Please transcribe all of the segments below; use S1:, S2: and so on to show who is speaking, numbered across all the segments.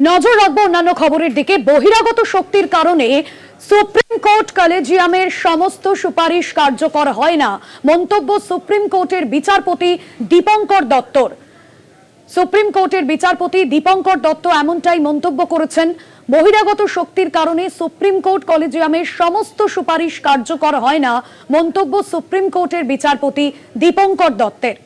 S1: নজর রাখব অন্যান্য খবরের দিকে। বহিরাগত শক্তির কারণে সুপ্রিম কোর্ট কলেজিয়ামের সমস্ত সুপারিশ কার্যকর হয় না। মন্তব্য সুপ্রিম কোর্টের বিচারপতি দীপঙ্কর দত্তর। সুপ্রিম কোর্টের বিচারপতি দীপঙ্কর দত্ত এমনটাই মন্তব্য করেছেন। বহিরাগত শক্তির কারণে সুপ্রিম কোর্ট কলেজিয়ামের সমস্ত সুপারিশ কার্যকর হয় না। মন্তব্য সুপ্রিম কোর্টের বিচারপতি দীপঙ্কর দত্তের।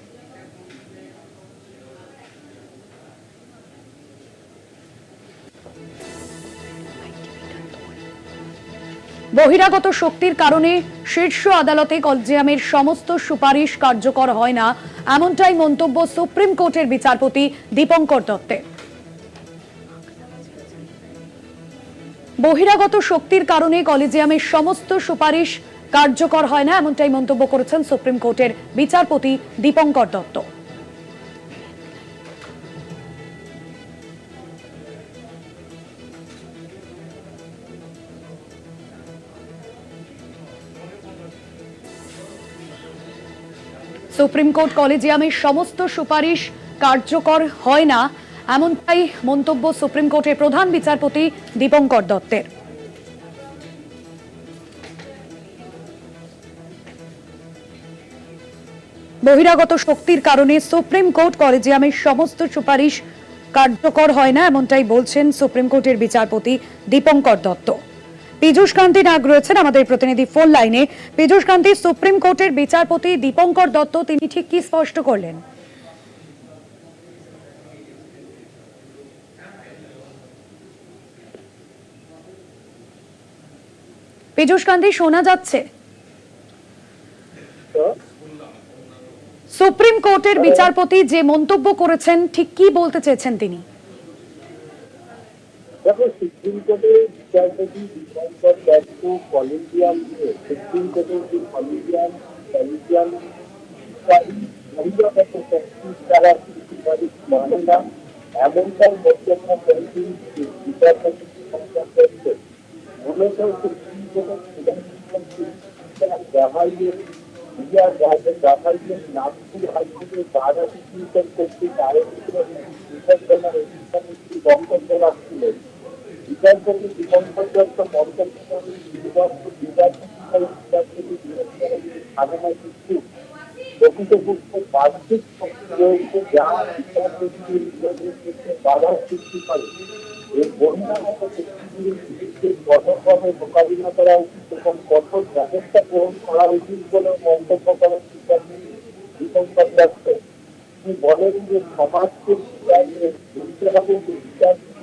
S1: বহিরাগত শক্তির কারণে শীর্ষ আদালতে কলজিয়ামের সমস্ত সুপারিশ কার্যকর হয় না, এমনটাই মন্তব্য সুপ্রিম কোর্টের বিচারপতি দীপঙ্কর দত্তের। বহিরাগত শক্তির কারণে কলেজিয়ামের সমস্ত সুপারিশ কার্যকর হয় না, এমনটাই মন্তব্য করেছেন সুপ্রিম কোর্টের বিচারপতি দীপঙ্কর দত্ত। সুপ্রিম কোর্ট কলেজিয়ামের সমস্ত সুপারিশ কার্যকর হয় না, এমনটাই মন্তব্য সুপ্রিম কোর্টের প্রধান বিচারপতি দীপঙ্কর দত্তের। বহিরাগত শক্তির কারণে সুপ্রিম কোর্ট কলেজিয়ামের সমস্ত সুপারিশ কার্যকর হয় না, এমনটাই বলছেন সুপ্রিম কোর্টের বিচারপতি দীপঙ্কর দত্ত। পীযূষ কান্তি নাগ রয়েছেন আমাদের প্রতিনিধি ফোন লাইনে। পীযূষ কান্তি সুপ্রিম কোর্টের বিচারপতি দীপঙ্কর দত্ত, তিনি ঠিক কি স্পষ্ট করলেন? পীযূষ কান্তি শোনা যাচ্ছে। সুপ্রিম কোর্টের বিচারপতি যে মন্তব্য করেছেন, ঠিক কি বলতে চেয়েছেন তিনি?
S2: দেখো, সুপ্রিম কোর্টের বিচারপতি দীপঙ্কর দত্ত কলেজিয়াম সুপ্রিম কোর্টের যে কলেজিয়াম কলেজিয়াম বহিরাগত শক্তির দ্বারা সুপারিশ মানে না এমনটাই বক্তব্য করেছেন বিচারপতি দীপঙ্কর দত্ত মূলত সুপ্রিম কোর্টের জাহাজের বিহার রাজ্যের জাহাজের নাগপুর হাইকোর্টের বাধা সিদ্ধান্ত কর্তৃক আয়োজিত বিসর্জনের অধিকারী বক্তব্য রাখছিলেন বিচারপতি দীপঙ্কর দত্ত মন্তব্য করেন বিভক্ত বিচারপতি বিচারপতি সাধনা সৃষ্টি প্রকৃতপক্ষে সৃষ্টি করে এই বহিরাগত শক্তিগুলির বিরুদ্ধে মোকাবিলা করা উচিত এবং কঠোর ব্যবস্থা গ্রহণ করা উচিত বলে মন্তব্য করেন বিচারপতি দীপঙ্কর দত্ত তিনি বলেন যে সমাজকে যে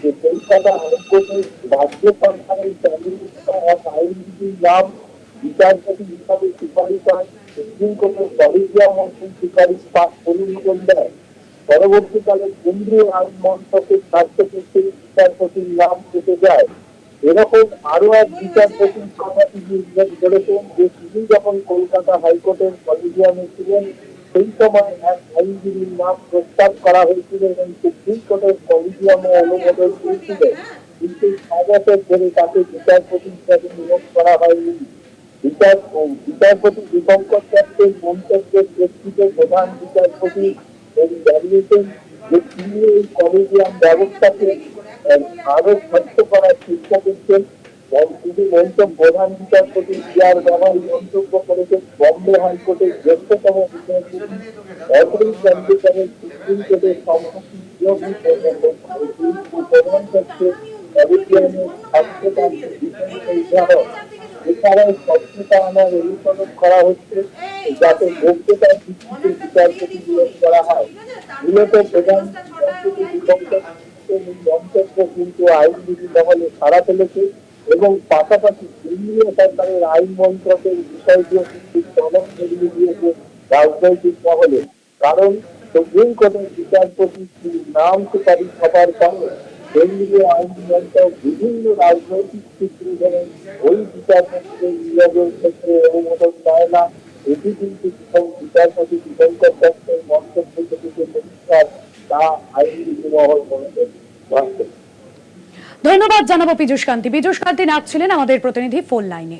S2: যে আইনজীবীর নাম বিচারপতি হিসাবে সুপারিশ হয়। সুপ্রিম কোর্টের কলেজিয়াম মন্ত্রী সুপারিশ পাশ অনুমোদন দেয়। পরবর্তীকালে কেন্দ্রীয় আইন মন্ত্রকের স্বাস্থ্যক্ষেত্রে বিচারপতির নাম কেটে যায়। এরকম আরও এক বিচারপতি সভাপতি নির্দেশ করেছেন যে তিনি যখন কলকাতা হাইকোর্টের কলেজিয়ামে ছিলেন সেই সময় এক আইনজীবীর নাম প্রস্তাব করা হয়েছিল এবং সুপ্রিম কোর্টের কলেজিয়ামে অনুমোদন কিন্তু ধরে তাকে বিচারপতি হিসাবে নিয়োগ করা হয়নি। বিচার বিচারপতি দীপঙ্কর দত্তের মন্তব্যের প্রেক্ষিতে প্রধান বিচারপতি তিনি জানিয়েছেন যে তিনি এই ব্যবস্থাকে আরও স্বচ্ছ করার চেষ্টা করছেন। তিনি মন্তব্য প্রধান বিচারপতি বিআর রমাই মন্তব্য করেছেন, বম্বে হাইকোর্টের জ্যেষ্ঠতম বিচারপতি সুপ্রিম কোর্টের যাতে বিচারপতি করা হয়। মূলত প্রধান মন্তব্য কিন্তু আইনজীবী মহলে সাড়া ফেলেছে। এবং পাশাপাশি কেন্দ্রীয় সরকারের আইন মন্ত্রকের বিষয়টিও কিন্তু চমক দিয়েছে রাজনৈতিক মহলে। কারণ সুপ্রিম কোর্টের বিচারপতি নাম সুপারিশ হবার পরে কেন্দ্রীয় আইন মন্ত্রক বিভিন্ন রাজনৈতিক সূত্র ধরে ওই বিচারপতিদের নিয়োগের ক্ষেত্রে অনুমোদন দেয় না। এটি কিন্তু বিচারপতি দীপঙ্কর দত্তের মন্তব্য থেকে যে পরিষ্কার তা আইনজীবী মহল মনে করে বাস্তব
S1: ধন্যবাদ জানাব পীযুষ কান্তি। পীযুষ কান্তি নাচ ছিলেন আমাদের প্রতিনিধি ফোন লাইনে।